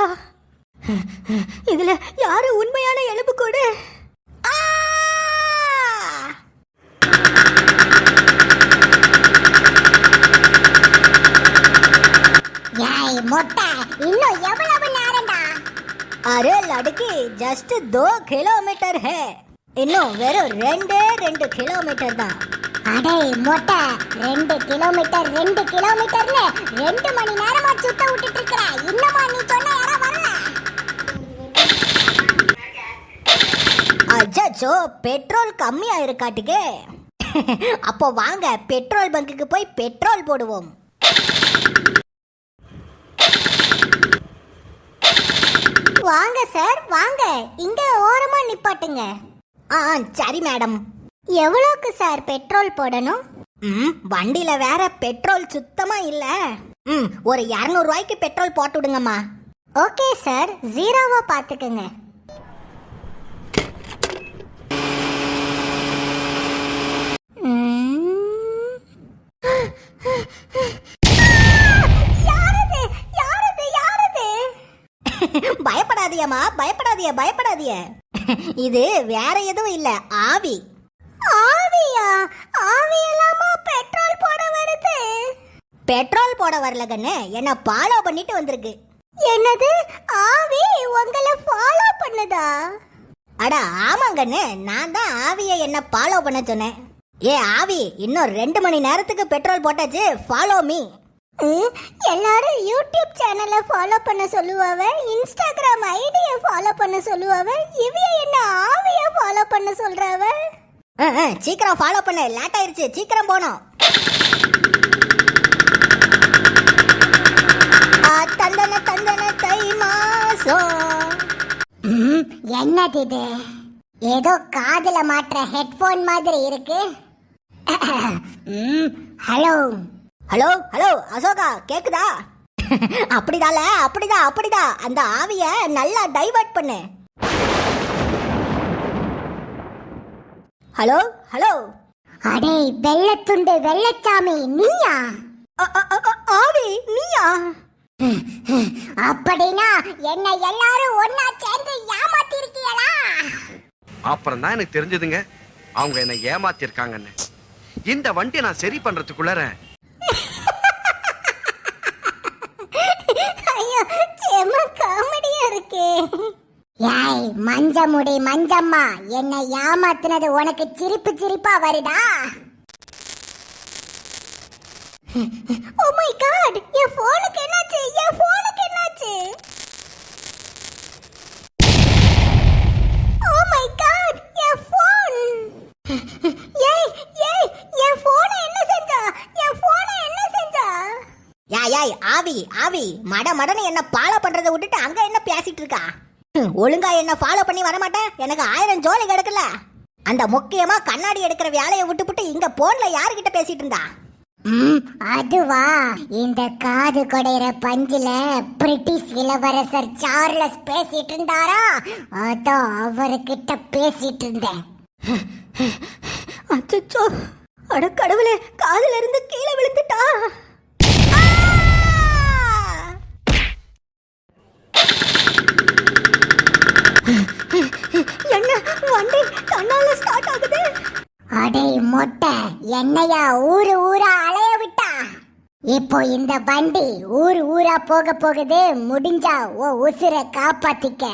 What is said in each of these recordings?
இதுல யாரு உண்மையான எலும்பு கூடு? ஆ! ஏய் மொட்டை இன்னும் எவ்வளவு நேரம்டா? அரே லடுக்கி ஜஸ்ட் தோ கிலோமீட்டர் ஹே. இன்னும் வெறும் ரெண்டே ரெண்டு கிலோமீட்டர் தான். அடே மொட்டை ரெண்டு கிலோமீட்டர் ரெண்டு கிலோமீட்டர்னு ரெண்டு மணி நேரமா சுத்த விட்டுட்டு இருக்கிற. இன்னமா நீ சொன்ன யாரா அச்சோ பெட்ரோல் கம்மியா இருக்காட்டுக்கு அப்போ வாங்க பெட்ரோல் பங்குக்கு போய் பெட்ரோல் போடுவோம். வாங்க சார் வாங்க. இங்க ஓரமா நிப்பாட்டுங்க. ஆ சரி மேடம். எவ்வளோக்கு சார் பெட்ரோல் போடணும்? ம் வண்டியில வேற பெட்ரோல் சுத்தமா இல்ல. ம் ஒரு இரநூறுவாய்க்கு பெட்ரோல் போட்டு விடுங்கம்மா ஓகே சார். ஜீரோவா பாத்துக்கங்க. பயப்படாதியம்மா பயப்படாதிய பயப்படாதிய. இது வேற எதுவும் இல்ல ஆவி. ஆவியா? ஆவி எல்லாமா பெட்ரோல் போட வருது? பெட்ரோல் போட வரல கண்ணு என்ன ஃபாலோ பண்ணிட்டு வந்திருக்கு. என்னது? ஆவி உங்களை ஃபாலோ பண்ணுதா? அட ஆமாங்கண்ணு நான் தான் ஆவியை என்ன ஃபாலோ பண்ண சொன்னேன். ஏ ஆவி இன்னும் ரெண்டு மணி நேரத்துக்கு பெட்ரோல் போட்டாச்சு. ஃபாலோ மீ எல்லாரும் யூடியூப் சேனலை ஃபாலோ பண்ண சொல்லுவாவ இன்ஸ்டாகிராம் ஐடியை ஃபாலோ பண்ண சொல்லுவாவ இவைய என்ன ஆவிய ஃபாலோ பண்ண சொல்றாவ? சீக்கிரம் ஃபாலோ பண்ணு லேட் ஆயிருச்சு சீக்கிரம் போனோம் ஆ, தந்தன தந்தன தை மாசம் என்னது இது? ஏதோ காதுல மாற்ற ஹெட்போன் மாதிரி இருக்கு. ம், ஹலோ. ஹலோ ஹலோ அசோகா கேக்குதா? அப்படிதால அப்படிதான் அப்படிதான் அந்த ஆவிய நல்லா டைவர்ட் பண்ணு. Hello hello. அடே வெள்ளத்துண்டு வெள்ளச்சாமி நீயா? ஆவி நீயா? அப்படின்னா என்ன எல்லாரும் ஒன்னா சேர்ந்து ஏமாத்தி இருக்கீங்களா அப்புறம் தான் எனக்கு தெரிஞ்சதுங்க. அவங்க என்னை ஏமாத்திருக்காங்கன்னு. இந்த வண்டியை நான் சரி பண்றதுக்குள்ளார. காமெடியா ஏய் மஞ்ச மஞ்சம்மா என்னை ஏமாத்துனது உனக்கு சிரிப்பு சிரிப்பா வருதா? ஓ மை காட் என் போனுக்கு என்னாச்சு? என் போனுக்கு என்னாச்சு? ஓ மை காட் என் போன் ஏய் ஏய் என் போனை என்ன செஞ்சா என் போனை என்ன செஞ்சா யாய் யாய் ஆவி ஆவி. மட மடன்னு என்ன ஃபாலோ பண்றதை விட்டுட்டு அங்க என்ன பேசிட்டு இருக்கா? ஒழுங்கா என்ன ஃபாலோ பண்ணி வர மாட்டேன் எனக்கு ஆயிரம் ஜோலி கிடக்குல அந்த முக்கியமா கண்ணாடி எடுக்கிற வேலையை விட்டுப்புட்டு இங்க போன்ல யாருகிட்ட பேசிட்டு இருந்தா? அதுவா. இந்த காது கொடையிற பஞ்சில பிரிட்டிஷ் இளவரசர் சார்லஸ் பேசிட்டு இருந்தாரா? அதான் அவர்கிட்ட பேசிட்டு இருந்தேன். அச்சச்சோ. அட கடவுளே காதுல இருந்து கீழே விழுந்துட்டா ஆ! என்ன வண்டி தன்னால ஸ்டார்ட் ஆகுது. அடே மொட்டை என்னையா ஊரு ஊரா அலைய விட்டா? இப்போ இந்த வண்டி ஊர் ஊரா போக போகுது முடிஞ்சா ஓ உசுரை காப்பாத்திக்க.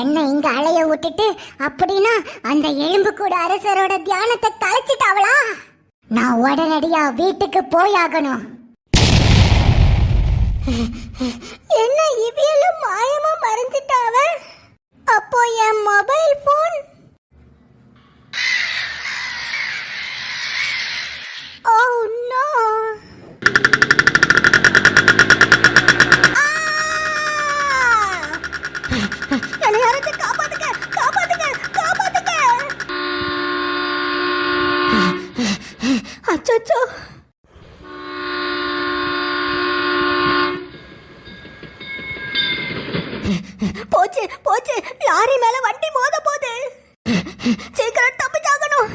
என்ன இங்க அலைய விட்டுட்டு அப்படின்னா அந்த எலும்பு கூட அரசரோட தியானத்தை கலைச்சிட்டாவளா? நான் உடனடியா வீட்டுக்கு போயாகணும். என்ன இவியலும் மாயமா மறைஞ்சிட்டாவ? லாரி மேல வண்டி மோத போது. சீக்கிரம் தப்பிச்சாகணும்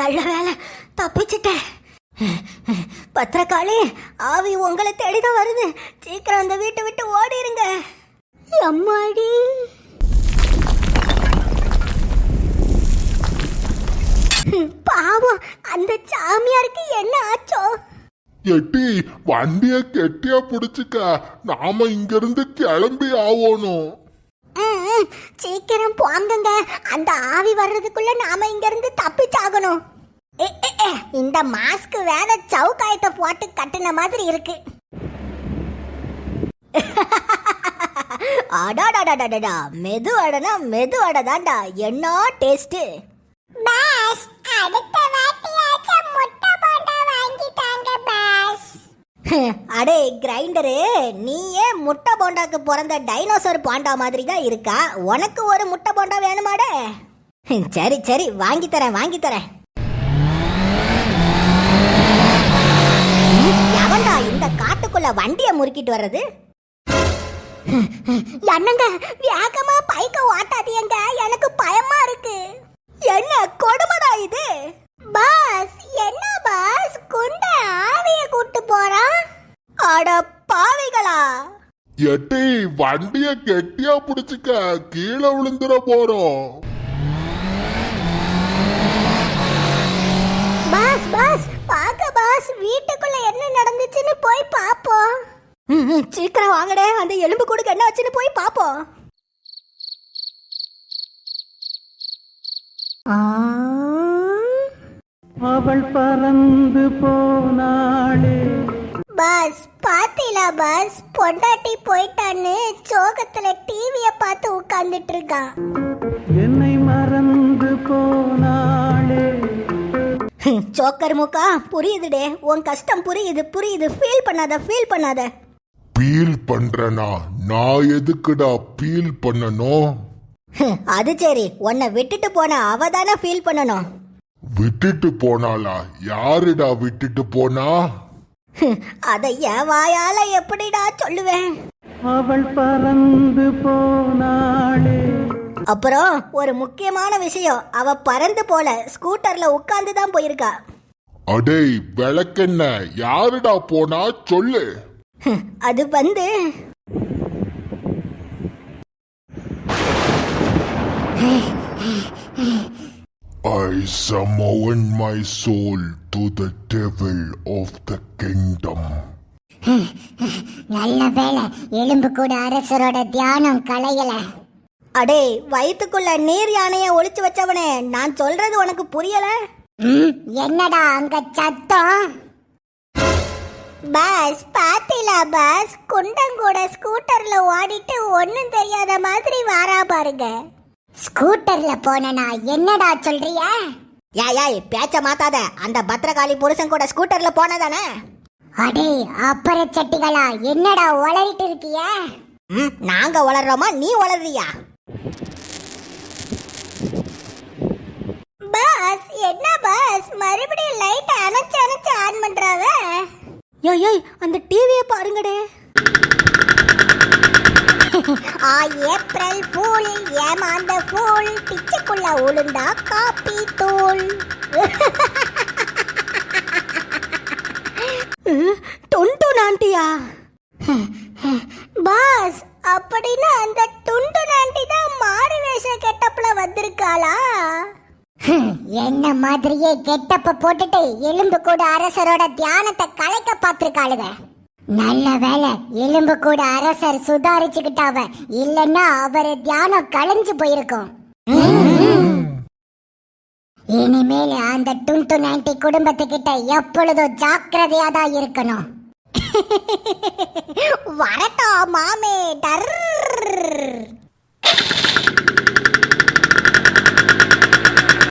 நல்ல வேலை தப்பிச்சிட்டேன். பத்திரக்காளி ஆவி உங்களை தேடிதான் வருது. சீக்கிரம் அந்த வீட்டை விட்டு ஓடிருங்க. அம்மாடி பாவம் அந்த சாமியாருக்கு என்ன ஆச்சோ? எட்டி வண்டிய கெட்டியா புடிச்சுக்க. நாம இங்கிருந்து கிளம்பி ஆவோணும் சீக்கிரம் போங்கங்க. அந்த ஆவி வர்றதுக்குள்ள நாம இங்க இருந்து தப்பிச்சாகணும் இந்த மாஸ்க் வேற சவுக்காயத்தை போட்டு கட்டுன மாதிரி இருக்கு. அடாடாடாடாடா மெது அடனா மெது அடதாண்டா என்ன டேஸ்ட் பாஸ் அடே கிரைண்டரு நீயே முட்டை போண்டாக்கு பிறந்த டைனோசர் பாண்டா மாதிரி தான் இருக்கா? உனக்கு ஒரு முட்டை போண்டா வேணுமாடே? சரி சரி வாங்கி தரேன் வாங்கி தரேன். எவன்டா இந்த காட்டுக்குள்ள வண்டியை முறுக்கிட்டு வர்றது? என்னங்க வேகமா பைக்க ஓட்டாதீங்க. எனக்கு பயமா இருக்கு. என்ன கொடுமடா இது? பாஸ் என்ன பாஸ்? குண்ட ஆவிய கூட்டு போறான் அட பாவிகளா! எட்டி வண்டிய கெட்டியா புடிச்சுக்க கீழே விழுந்துட போறோம். பாஸ் பாஸ் பாக்க பாஸ் வீட்டுக்குள்ள என்ன நடந்துச்சுன்னு போய் பாப்போம். சீக்கிரம் வாங்கடே அந்த எலும்பு கூடுக்கு என்ன வச்சுன்னு போய் பாப்போம். அவள் பறந்து போனாளே. பாஸ் பாத்தீங்களா பாஸ்? பொண்டாட்டி போயிட்டான்னு சோகத்துல டிவிய பார்த்து உட்கார்ந்துட்டு இருக்கான் என்னை மறந்து போனாளே. சோக்கர் முக்கா புரியுதுடே. உன் கஷ்டம் புரியுது புரியுது. ஃபீல் பண்ணாத ஃபீல் பண்ணாத. பீல் பண்றனா? நான் எதுக்குடா பீல் பண்ணணும்? அது சரி. உன்னை விட்டுட்டு போன அவ தானே ஃபீல் பண்ணணும். விட்டுட்டு போனாளா? யாருடா விட்டுட்டு போனா? அதை என் வாயால எப்படிடா சொல்லுவேன்? அவள் பறந்து போனாளே. அப்புறம் ஒரு முக்கியமான விஷயம். அவ பறந்து போல ஸ்கூட்டர்ல உட்கார்ந்து தான் போயிருக்கா. அடேய் விளக்கென்ன? யாருடா போனா? சொல்லு. அது வந்து I summon my soul to the devil of the kingdom. நல்ல வேளை எலும்பு கூட அரசரோட தியானம் கலையல அடே வயித்துக்குள்ள நீர் யானைய ஒளிச்சு வச்சவனே நான் சொல்றது உனக்கு புரியல? ம், என்னடா அங்க சத்தம்? பாஸ் பாத்தீங்களா பாஸ்? குண்டங்கூட ஸ்கூட்டர்ல ஓடிட்டு ஒன்னும் தெரியாத மாதிரி வாரா பாருங்க. ஸ்கூட்டர்ல போனனா என்னடா சொல்றிய? யாய் யாய் பேச்ச மாத்தாத. அந்த பத்திரகாளி புருஷன் கூட ஸ்கூட்டர்ல போனதானே? அடே அப்பற சட்டிகளா என்னடா உளறிட்டு இருக்கிய? ம் நாங்க வளர்றோமா நீ வளர்றியா பாஸ் என்ன பாஸ்? மறுபடியும் லைட் அணைச்சு அணைச்சு ஆன் பண்றாவ? ஏய் ஏய் அந்த டிவியை பாருங்கடே. ஆ ஏப்ரல் ஃபூல் ஏமாந்த ஃபூல் பிச்சுக்குள்ள உளுந்தா காப்பி தூள். டொண்டு நாண்டியா? பாஸ் அப்படின்னா அந்த டுண்டு நாண்டி தான் மாறு வேஷ கெட்டப்ல வந்திருக்காளா? என்ன மாதிரியே கெட்டப்ப போட்டுட்டு எலும்பு கூட அரசரோட தியானத்தை கலைக்க பார்த்திருக்காளுக நல்ல வேலை எலும்பு கூட அரசர் சுதாரிச்சுக்கிட்டாவ. இல்லன்னா அவரு தியானம் களைஞ்சு போயிருக்கும். இனிமேல் அந்த டுண்டு நைன்டி குடும்பத்துக்கிட்ட எப்பொழுதும் ஜாக்கிரதையா தான் இருக்கணும். வரட்டா மாமே டர்